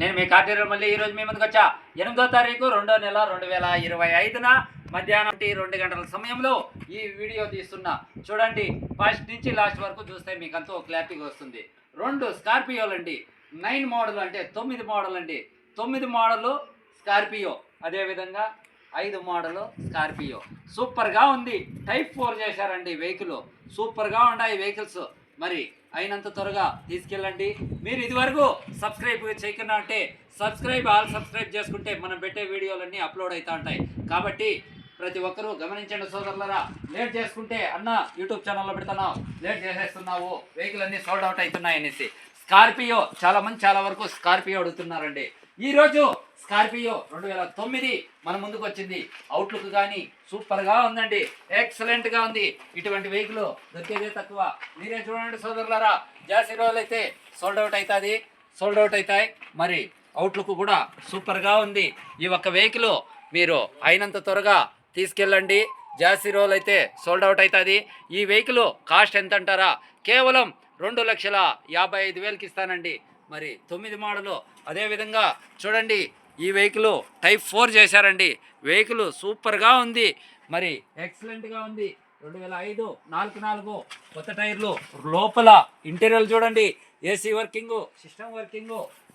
నేను మీ కార్తీక మళ్ళీ ఈ రోజు మీ ముందుకు వచ్చా. ఎనిమిదో తారీఖు రెండో నెల రెండు వేల ఇరవై ఐదున మధ్యాహ్నం రెండు గంటల సమయంలో ఈ వీడియో తీస్తున్నా. చూడండి ఫస్ట్ నుంచి లాస్ట్ వరకు చూస్తే మీకు అంతా క్లారిటీగా వస్తుంది. రెండు స్కార్పియోలు అండి. నైన్ మోడల్ అంటే తొమ్మిది మోడల్ అండి. తొమ్మిది మోడలు స్కార్పియో. అదేవిధంగా ఐదు మోడలు స్కార్పియో. సూపర్గా ఉంది. టైప్ ఫోర్ చేశారండి వెహికల్. సూపర్గా ఉన్నాయి వెహికల్స్. మరి అయినంత త్వరగా తీసుకెళ్ళండి. మీరు ఇదివరకు సబ్స్క్రైబ్ చేయకుండా అంటే సబ్స్క్రైబ్ ఆల్ సబ్స్క్రైబ్ చేసుకుంటే మనం పెట్టే వీడియోలన్నీ అప్లోడ్ అవుతూ ఉంటాయి. కాబట్టి ప్రతి ఒక్కరూ గమనించండి సోదరులరా లేట్ చేసుకుంటే అన్న యూట్యూబ్ ఛానల్లో పెడుతున్నావు లేట్ చేసేస్తున్నావు వెహికల్ అన్నీ సోల్డ్ అవుట్ అవుతున్నాయి అనేసి స్కార్పియో చాలామంది చాలా వరకు స్కార్పియో అడుగుతున్నారండి. ఈరోజు స్కార్పియో రెండు వేల తొమ్మిది మన ముందుకు వచ్చింది. అవుట్లుక్ కానీ సూపర్గా ఉందండి. ఎక్సలెంట్గా ఉంది. ఇటువంటి వెహికల్ దొరికేదే తక్కువ. మీరే చూడండి సోదరులారా. జాసీ రోజులు అయితే సోల్డ్ అవుట్ అవుతుంది సోల్డ్ అవుట్ అవుతాయి మరి అవుట్లుక్ కూడా సూపర్గా ఉంది. ఈ ఒక్క వెహికల్ మీరు అయినంత త్వరగా తీసుకెళ్ళండి. జాసీ రోజులు అయితే సోల్డ్ అవుట్ అవుతుంది ఈ వెహికల్ కాస్ట్ ఎంత అంటారా కేవలం రెండు లక్షల యాభై ఐదు వేలకి ఇస్తానండి. మరి తొమ్మిది మోడలు. అదేవిధంగా చూడండి ఈ వెహికల్ టైప్ ఫోర్ చేశారండి. వెహికల్ సూపర్గా ఉంది. మరి ఎక్సలెంట్గా ఉంది. రెండు వేల ఐదు నాలుగు నాలుగు కొత్త టైర్లు. లోపల ఇంటీరియర్ చూడండి ఏసీ వర్కింగ్ సిస్టమ్ వర్కింగ్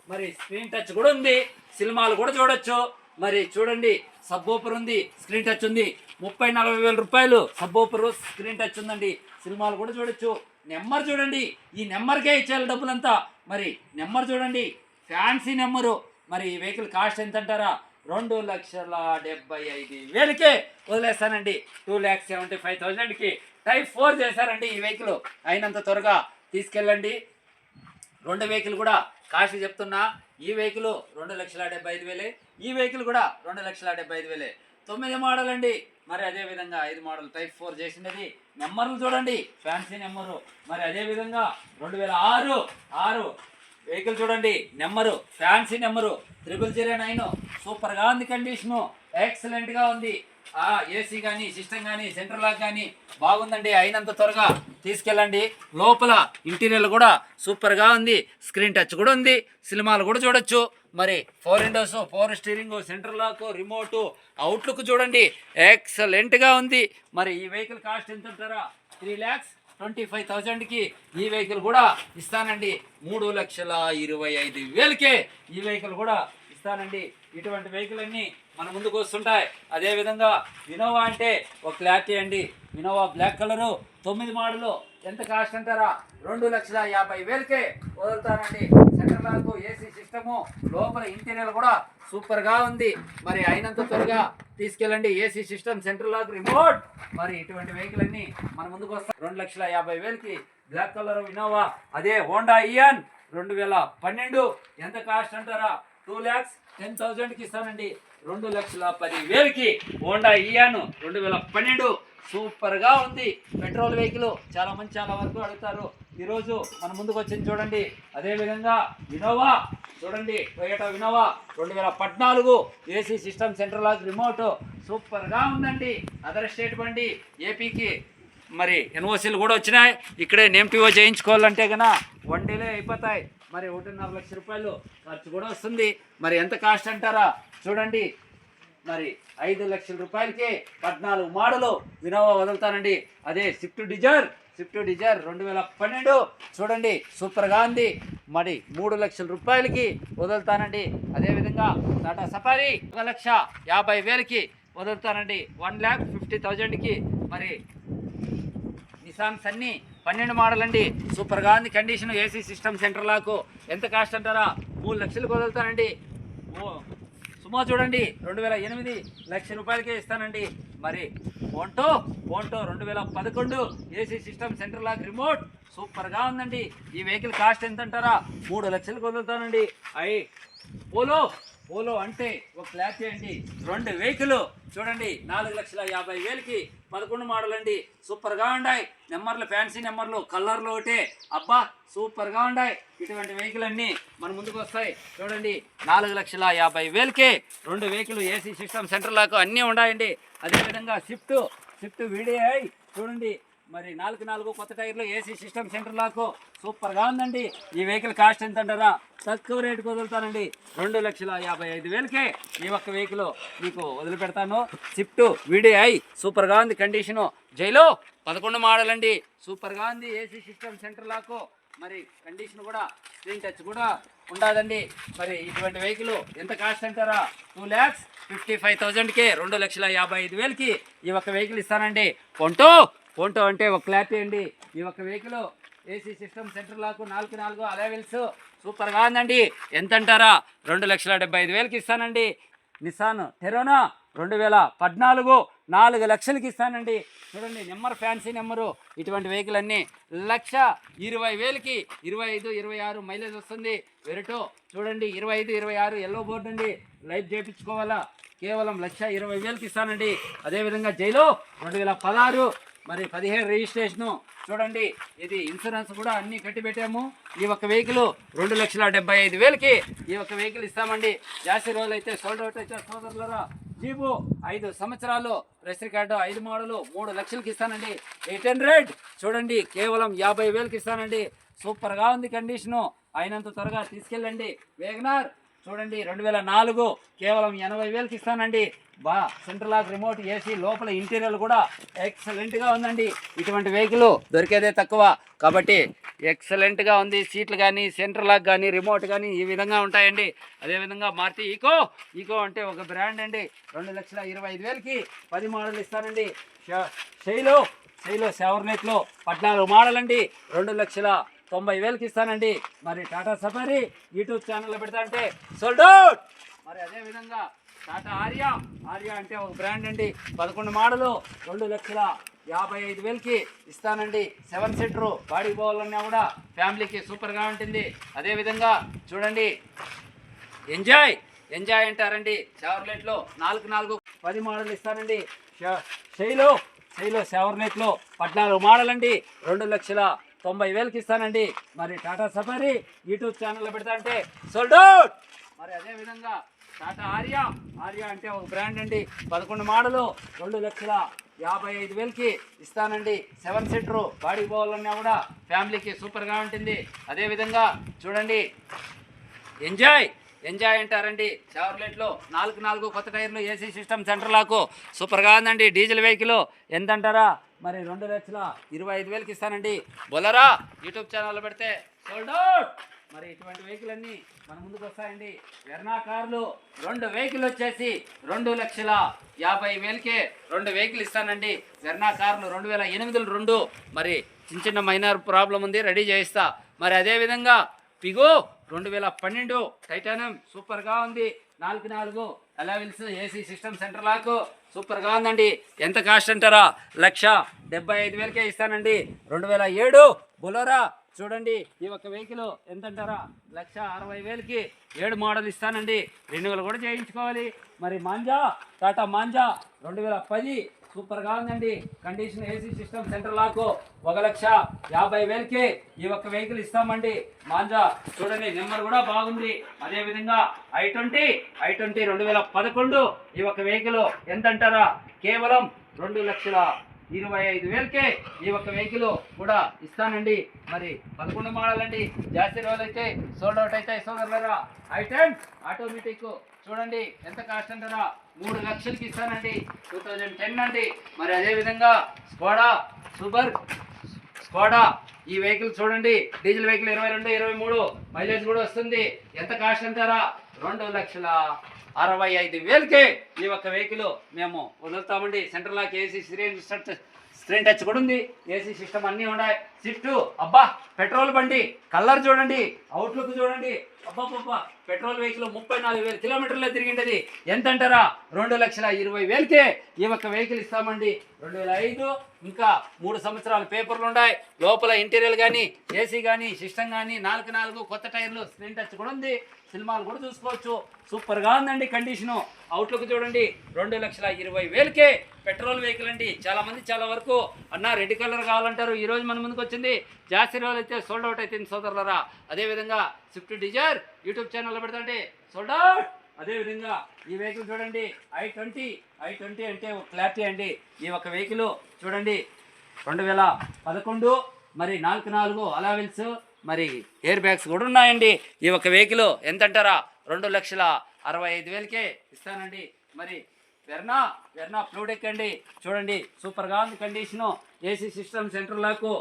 మరి స్క్రీన్ టచ్ కూడా ఉంది. సినిమాలు కూడా చూడొచ్చు. మరి చూడండి సబ్ ఓపర్ ఉంది స్క్రీన్ టచ్ ఉంది. ముప్పై నలభై వేల రూపాయలు సబ్ ఓపర్ స్క్రీన్ టచ్ ఉందండి. సినిమాలు కూడా చూడొచ్చు. నెంబర్ చూడండి. ఈ నెంబర్కే ఇచ్చేయాలి డబ్బులంతా. మరి నెంబర్ చూడండి. Fancy number. మరి ఈ వెహికల్ కాస్ట్ ఎంత అంటారా రెండు లక్షల డెబ్బై ఐదు వేలకే వదిలేస్తానండి. టూ ల్యాక్స్ సెవెంటీ ఫైవ్ థౌజండ్కి టైప్ ఫోర్ చేశారండి ఈ వెహికల్. అయినంత త్వరగా తీసుకెళ్ళండి. రెండు వెహికల్ కూడా కాస్ట్ చెప్తున్నా. ఈ వెహికల్ రెండు లక్షల డెబ్బై ఐదు వేలే. ఈ వెహికల్ కూడా రెండు లక్షల డెబ్బై ఐదు వేలే. తొమ్మిది మోడల్ అండి మరి అదే విధంగా ఐదు మోడల్ టైప్ ఫోర్ చేసినది నెంబర్లు చూడండి. Fancy number. మరి అదే విధంగా రెండు వేల ఆరు ఆరు వెహికల్ చూడండి. Number fancy number. Triple zero nine. సూపర్గా ఉంది కండిషను. ఎక్సలెంట్గా ఉంది. ఆ ఏసీ కానీ సిస్టమ్ కానీ సెంటర్ లాక్ కానీ బాగుందండి. అయినంత త్వరగా తీసుకెళ్ళండి. లోపల ఇంటీరియర్ కూడా సూపర్గా ఉంది. స్క్రీన్ టచ్ కూడా ఉంది. సినిమాలు కూడా చూడొచ్చు. మరి four windows four steering centre lock remote outlook చూడండి. ఎక్సలెంట్గా ఉంది. మరి ఈ వెహికల్ కాస్ట్ ఎంత ఉంటారా త్రీ ల్యాక్స్ ట్వంటీ ఫైవ్ థౌజండ్కి ఈ వెహికల్ కూడా ఇస్తానండి. మూడు లక్షల ఇరవై ఐదు వేలకే ఈ వెహికల్ కూడా ఇస్తానండి. ఇటువంటి వెహికల్ అన్నీ మన ముందుకు వస్తుంటాయి. అదేవిధంగా వినోవా అంటే ఒక క్లారిటీ అండి. Innova black colour. తొమ్మిది మోడలు. ఎంత కాస్ట్ అంటారా? రెండు లక్షల యాభై వేలకే వదులుతానండి సెంటర్ బ్యాంకు ఏసీ సిస్టము. లోపల ఇంటీరియర్ కూడా సూపర్గా ఉంది. మరి అయినంత త్వరగా తీసుకెళ్ళండి. AC system central lock remote. మరి ఇటువంటి వెహికల్ అన్ని మన ముందుకు వస్తాయి. రెండు లక్షల యాభై వేలకి బ్లాక్ కలర్ ఇన్నోవా అదే హోండా ఇయాన్. రెండు వేల పన్నెండు. ఎంత కాస్ట్ అంటారా? టూ ల్యాక్స్ టెన్ థౌజండ్కి ఇస్తానండి. రెండు లక్షల పదివేలకి హోండా ఇయాను. రెండు వేల పన్నెండు. సూపర్గా ఉంది. పెట్రోల్ వెహికల్ చాలా మంది చాలా వరకు అడుగుతారు. ఈరోజు మన ముందుకు వచ్చింది చూడండి. అదేవిధంగా ఇనోవా చూడండి టొయోటో ఇనోవా రెండు వేల పద్నాలుగు AC system central lock remote సూపర్గా ఉందండి. అదర్ స్టేట్ బండి. ఏపీకి మరి ఎన్ఓసీలు కూడా వచ్చినాయి. ఇక్కడే నేమ్ టీవో చేయించుకోవాలంటే కన్నా వన్ డేలే అయిపోతాయి. మరి ఒకటిన్నర లక్ష రూపాయలు ఖర్చు కూడా వస్తుంది. మరి ఎంత కాస్ట్ అంటారా? చూడండి. మరి ఐదు లక్షల రూపాయలకి పద్నాలుగు మోడలు వినోవా వదులుతానండి. అదే స్విఫ్ట్ డిజైర్ స్విఫ్ట్ డిజైర్ రెండు వేల పన్నెండు. చూడండి. సూపర్గా ఉంది. మరి మూడు లక్షల రూపాయలకి వదులుతానండి. అదేవిధంగా టాటా సఫారీ ఒక లక్ష యాభై వేలకి వదులుతానండి. వన్ ల్యాక్ ఫిఫ్టీ థౌజండ్కి. మరి నిసాన్స్ అన్నీ పన్నెండు మోడల్ అండి సూపర్గా ఉంది. కండిషన్ ఏసీ సిస్టమ్ సెంటర్ లాకు. ఎంత కాస్ట్ అంటారా? మూడు లక్షలకు వదులుతానండి ఓ సుమా చూడండి. రెండు వేల ఎనిమిది లక్ష రూపాయలకే ఇస్తానండి. మరి ఫోన్టో ఫోన్టో రెండు వేల పదకొండు AC system centre lock remote. సూపర్గా ఉందండి. ఈ వెహికల్ కాస్ట్ ఎంత అంటారా మూడు లక్షలకు వదులుతానండి అయి పోలో పోలో అంటే ఒక క్లారిటీ చేయండి. రెండు వెహికల్ చూడండి. నాలుగు లక్షల యాభై వేలకి పదకొండు మోడల్ అండి సూపర్గా ఉన్నాయి నెంబర్లు ఫ్యాన్సీ నెంబర్లు కలర్లు ఒకటే. అబ్బా సూపర్గా ఉన్నాయి ఇటువంటి వెహికల్ అన్నీ మన ముందుకు వస్తాయి. చూడండి. నాలుగు లక్షల యాభై వేలకి రెండు వెహికల్ ఏసీ సిస్టమ్ సెంటర్లకు అన్నీ ఉన్నాయండి. అదేవిధంగా స్విఫ్ట్ స్విఫ్ట్ వీడిఐ చూడండి. మరి నాలుగు నాలుగు కొత్త టైర్లు ఏసీ సిస్టమ్ సెంటర్ లాకు సూపర్గా ఉందండి. ఈ వెహికల్ కాస్ట్ ఎంత అంటారా తక్కువ రేటుకి వదులుతానండి. రెండు లక్షల యాభై ఐదు వేలకే ఈ ఒక్క వెహికల్ మీకు వదిలిపెడతాను. స్విఫ్ట్ వీడిఐ సూపర్గా ఉంది కండిషను జైలో పదకొండు మోడల్ అండి సూపర్గా ఉంది ఏసీ సిస్టమ్ సెంటర్ లాకు. మరి కండిషన్ కూడా స్క్రీన్ టచ్ కూడా ఉండదండి. మరి ఇటువంటి వెహికల్ ఎంత కాస్ట్ అంటారా? టూ ల్యాక్స్ ఫిఫ్టీ ఫైవ్ థౌజండ్కి రెండు లక్షల యాభై ఐదు వేలకి ఈ ఒక్క వెహికల్ ఇస్తానండి. కొంటూ ఫోటో అంటే ఒక క్లారిటీ అండి ఈ ఒక్క వెహికల్ ఏసీ సిస్టమ్ సెంటర్ లాకు నాలుగు నాలుగు అలెవెల్స్ సూపర్గా ఉందండి. ఎంత అంటారా? రెండు లక్షల డెబ్బై ఐదు వేలకి ఇస్తానండి. నిసాన్ టెరోనా రెండు వేల పద్నాలుగు నాలుగు లక్షలకి ఇస్తానండి. చూడండి నెంబర్ ఫ్యాన్సీ నెంబరు. ఇటువంటి వెహికల్ అన్నీ లక్ష ఇరవై వేలకి ఇరవై ఐదు ఇరవై ఆరు మైలేజ్ వస్తుంది. వెరటో చూడండి ఇరవై ఐదు ఇరవై ఆరు ఎల్లో బోర్డు అండి. లైట్ చేయించుకోవాలా? కేవలం లక్ష ఇరవై వేలకి ఇస్తానండి. అదేవిధంగా జైలు రెండు వేల పదహారు మరి పదిహేడు రిజిస్ట్రేషను చూడండి ఇది ఇన్సూరెన్స్ కూడా అన్నీ కట్టి పెట్టాము. ఈ ఒక్క వెహికల్ రెండు లక్షల డెబ్బై ఐదు వేలకి ఈ ఒక్క వెహికల్ ఇస్తామండి. జాస్తి రోజులు అయితే సోల్డ్ అవుట్ అయితే సోదరులరా జీబు ఐదు సంవత్సరాలు ప్రెస్ రికార్డు ఐదు మోడలు మూడు లక్షలకి ఇస్తానండి. ఎయిట్ హండ్రెడ్ చూడండి కేవలం యాభై వేలకి ఇస్తానండి. సూపర్గా ఉంది కండిషను. అయినంత త్వరగా తీసుకెళ్ళండి. వేగనార్ చూడండి రెండు వేల నాలుగు కేవలం ఎనభై వేలకి ఇస్తానండి. బా సెంట్రల్ లాక్ రిమోట్ ఏసీ లోపల ఇంటీరియర్ కూడా ఎక్సలెంట్గా ఉందండి. ఇటువంటి వెహికల్ దొరికేదే తక్కువ. కాబట్టి ఎక్సలెంట్గా ఉంది. సీట్లు కానీ సెంట్రల్ లాక్ కానీ రిమోట్ కానీ ఈ విధంగా ఉంటాయండి. అదేవిధంగా మారుతి ఈకో. ఈకో అంటే ఒక బ్రాండ్ అండి. రెండు లక్షల ఇరవై ఐదు వేలకి పది మోడల్ ఇస్తానండి ష- శైలు సెవర్నెట్లో పద్నాలుగు మోడల్ అండి రెండు లక్షల తొంభై వేలకి ఇస్తానండి. మరి టాటా సఫారీ యూట్యూబ్ ఛానల్లో పెడతా అంటే సోల్డ్ అవుట్ మరి అదేవిధంగా టాటా ఆర్యా. ఆర్యా అంటే ఒక బ్రాండ్ అండి. పదకొండు మోడలు రెండు లక్షల యాభై ఐదు వేలకి ఇస్తానండి. సెవెన్ సీటరు బాడీ పోవాలన్నా కూడా ఫ్యామిలీకి సూపర్గా ఉంటుంది. అదేవిధంగా చూడండి. ఎంజాయ్! ఎంజాయ్ అంటారండి. షవర్లెట్లో నాలుగు నాలుగు పది మోడల్ ఇస్తానండి. ష- శైలు షవర్లెట్లో పద్నాలుగు మోడల్ అండి రెండు లక్షల తొంభై వేలకి ఇస్తానండి. మరి టాటా సఫారీ యూట్యూబ్ ఛానల్లో పెడతా అంటే సోల్డ్ అవుట్ మరి అదేవిధంగా టాటా ఆర్యా. ఆర్యా అంటే ఒక బ్రాండ్ అండి. పదకొండు మోడలు రెండు లక్షల యాభై ఐదు వేలకి ఇస్తానండి. సెవెన్ సీటరు బాడీ పోవాలన్నా కూడా ఫ్యామిలీకి సూపర్గా ఉంటుంది. అదేవిధంగా చూడండి. ఎంజాయ్! ఎంజాయ్ అంటారండి. షవర్లెట్లో నాలుగు నాలుగు కొత్త టైర్లు ఏసీ సిస్టమ్ సెంటర్ లాకు సూపర్గా ఉందండి. డీజిల్ వెహికల్ ఎంత అంటారా మరి రెండు లక్షల ఇరవై ఐదు వేలకి ఇస్తానండి. బొలరా యూట్యూబ్ ఛానల్లో పెడితే సోల్డ్ అవుట్ మరి ఇటువంటి వెహికల్ అన్నీ మన ముందుకు వస్తాయండి వెర్నా కార్లు రెండు వెహికల్ వచ్చేసి రెండు లక్షల యాభై వేలకే రెండు వెహికల్ ఇస్తానండి. వెర్నా కార్లు రెండు వేల ఎనిమిదిలు రెండు. మరి చిన్న చిన్న మైనర్ ప్రాబ్లం ఉంది రెడీ చేయిస్తా. మరి అదేవిధంగా పిగో రెండు వేల పన్నెండు టైటానియం సూపర్గా ఉంది. నాలుగు నాలుగు అలవెల్స్ ఏసీ సిస్టమ్ సెంటర్ లాకు సూపర్గా ఉందండి. ఎంత కాస్ట్ అంటారా? లక్ష డెబ్బై ఐదు వేలకే ఇస్తానండి. రెండు వేల ఏడు బొలోరా చూడండి ఈ ఒక్క వెహికల్ ఎంత అంటారా లక్ష అరవై వేలకి ఏడు మోడల్ ఇస్తానండి. రెన్యువల్ కూడా చేయించుకోవాలి. మరి మాంజా టాటా మాంజా రెండు వేల పది సూపర్గా ఉందండి. కండిషన్ ఏసీ సిస్టమ్ సెంటర్ లాకు ఒక లక్ష యాభై వేలకి ఈ ఒక్క వెహికల్ ఇస్తామండి. మాంజా చూడండి నెంబర్ కూడా బాగుంది. అదే విధంగా ఐ ట్వంటీ ఐ ట్వంటీ రెండు వేల పదకొండు ఈ ఒక్క వెహికల్ ఎంత అంటారా కేవలం రెండు లక్షల ఇరవై ఐదు వేలకే ఈ ఒక్క వెహికల్ కూడా ఇస్తానండి. మరి పదకొండు మాడాలండి. జాస్తి రోజులు అయితే సోల్డ్ అవుట్ అయితే సోదరులరా ఐ ఆటోమేటిక్ చూడండి ఎంత కాస్ట్ అంటారా? మూడు లక్షలకి ఇస్తానండి. టూ థౌజండ్ టెన్ అండి. మరి అదేవిధంగా స్కోడా సూపర్ స్కోడా ఈ వెహికల్ చూడండి. డీజిల్ వెహికల్ ఇరవై రెండు ఇరవై మూడు మైలేజ్ కూడా వస్తుంది. ఎంత కాస్ట్ అంటారా? రెండు లక్షల. అరవై ఐదు వేలకే ఈ ఒక్క వెహికల్ మేము వదులుతామండి. Central lock AC screen screen touch కూడా ఉంది. ఏసీ సిస్టమ్ అన్నీ ఉన్నాయి. సిఫ్ట్ అబ్బా పెట్రోల్ బండి కలర్ చూడండి అవుట్లుక్ చూడండి. అబ్బా పెట్రోల్ వెహికల్ ముప్పై నాలుగు వేల కిలోమీటర్లే తిరిగిండది. ఎంత అంటారా రెండు లక్షల ఇరవై వేలకే ఈ ఒక్క వెహికల్ ఇస్తామండి. రెండు వేల ఐదు ఇంకా మూడు సంవత్సరాలు పేపర్లు ఉన్నాయి లోపల ఇంటీరియర్ కానీ ఏసీ కానీ సిస్టమ్ కానీ నాలుగు నాలుగు కొత్త టైర్లు స్క్రీన్ టచ్ కూడా ఉంది. సినిమాలు కూడా చూసుకోవచ్చు. సూపర్గా ఉందండి కండిషను. అవుట్లుక్ చూడండి. రెండు లక్షల ఇరవై వేలకే పెట్రోల్ వెహికల్ అండి. చాలామంది చాలా వరకు అన్న రెడ్ కలర్ కావాలంటారు. ఈ రోజు మన ముందుకు వచ్చింది జాస్తి రోజులు అయితే సోల్డ్ అవుట్ అవుతుంది సోదరులరా. అదేవిధంగా స్విఫ్ట్ డిజైర్ యూట్యూబ్ ఛానల్లో పెడతాండి సోల్డ్ అవుట్ అదేవిధంగా ఈ వెహికల్ చూడండి ఐ ట్వంటీ ఐ ట్వంటీ అంటే ఒక క్లారిటీ అండి. ఈ ఒక వెహికల్ చూడండి రెండు వేల పదకొండు మరి నాలుగు నాలుగు అలావెల్స్ మరి ఎయిర్ బ్యాగ్స్ కూడా ఉన్నాయండి. ఈ ఒక వెహికల్ ఎంత అంటారా రెండు లక్షల అరవై ఐదు వేలకే ఇస్తానండి. మరి వెర్నా వెర్నా ఫ్లూడెక్ ఎక్కండి చూడండి సూపర్గా ఉంది కండిషను ఏసీ సిస్టమ్ సెంటర్ లాకు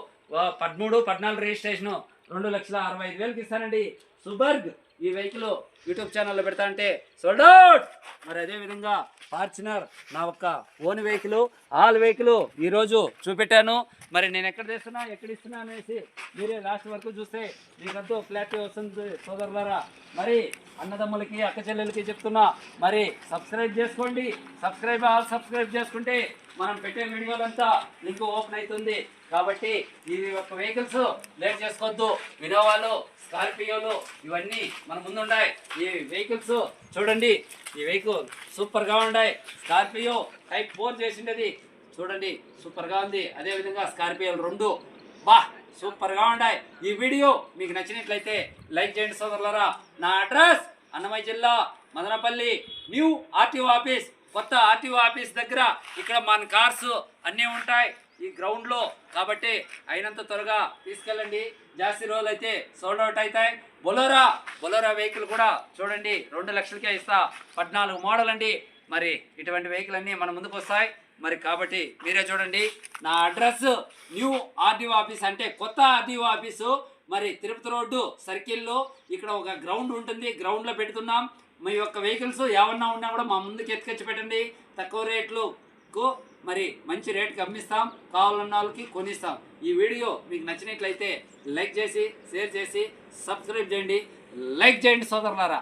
పదమూడు పద్నాలుగు రిజిస్ట్రేషను రెండు లక్షల అరవై ఐదు వేలకి ఇస్తానండి. సుబర్గ్ ఈ వెహికల్ యూట్యూబ్ ఛానల్లో పెడతా అంటే సోల్డ్ అవుట్! మరి అదే విధంగా ఫార్చునర్ నా ఒక్క ఓన్ వెహికల్ ఆల్ వెహికల్ ఈరోజు చూపెట్టాను. మరి నేను ఎక్కడ తెస్తున్నా ఎక్కడ ఇస్తున్నా అనేసి మీరే లాస్ట్ వరకు చూస్తే మీకంతా క్లారిటీ వస్తుంది సోదరులారా. మరి అన్నదమ్ములకి అక్క చెల్లెలకి చెప్తున్నా మరి సబ్స్క్రైబ్ చేసుకోండి. సబ్స్క్రైబ్ ఆల్ సబ్స్క్రైబ్ చేసుకుంటే మనం పెట్టే వీడియోలంతా లింక్ ఓపెన్ అవుతుంది కాబట్టి ఇది ఒక వెహికల్స్ లేట్ చేసుకోవద్దు. వినోవాలు స్కార్పియోలు ఇవన్నీ మన ముందుండాయి. ఈ వెహికల్స్ చూడండి. ఈ వెహికల్ సూపర్గా ఉన్నాయి స్కార్పియో టైప్ ఫోర్ చేసిండేది. చూడండి సూపర్గా ఉంది. అదేవిధంగా స్కార్పియోలు రెండు. బా సూపర్గా ఉన్నాయి ఈ వీడియో మీకు నచ్చినట్లయితే లైక్ చేయండి సోదరులరా. నా అడ్రస్ అన్నమయ్య జిల్లా మదనపల్లి న్యూ ఆర్టీఓ ఆఫీస్. కొత్త ఆర్టీఓ ఆఫీస్ దగ్గర ఇక్కడ మన కార్స్ అన్నీ ఉంటాయి ఈ గ్రౌండ్లో కాబట్టి అయినంత త్వరగా తీసుకెళ్ళండి. జాస్తి రోజులు అయితే సోల్డ్ అవుట్ అవుతాయి. బొలోరా బొలోరా వెహికల్ కూడా చూడండి రెండు లక్షలకే ఇస్తా. పద్నాలుగు మోడల్ అండి. మరి ఇటువంటి వెహికల్ అన్నీ మన ముందుకు వస్తాయి. మరి కాబట్టి మీరే చూడండి. నా అడ్రస్ న్యూ ఆర్డీఓ ఆఫీస్ అంటే కొత్త ఆర్డీఓ ఆఫీసు మరి తిరుపతి రోడ్డు సర్కిల్లో ఇక్కడ ఒక గ్రౌండ్ ఉంటుంది. గ్రౌండ్లో పెడుతున్నాం. మీ యొక్క వెహికల్స్ ఏమన్నా ఉన్నా కూడా మా ముందుకు ఎత్తుకొచ్చి పెట్టండి. తక్కువ రేట్లకు మరి మంచి రేట్కి అమ్మిస్తాం. కావాలన్న వాళ్ళకి కొనిస్తాం. ఈ వీడియో మీకు నచ్చినట్లయితే లైక్ చేసి షేర్ చేసి సబ్స్క్రైబ్ చేయండి. లైక్ చేయండి సోదరులారా.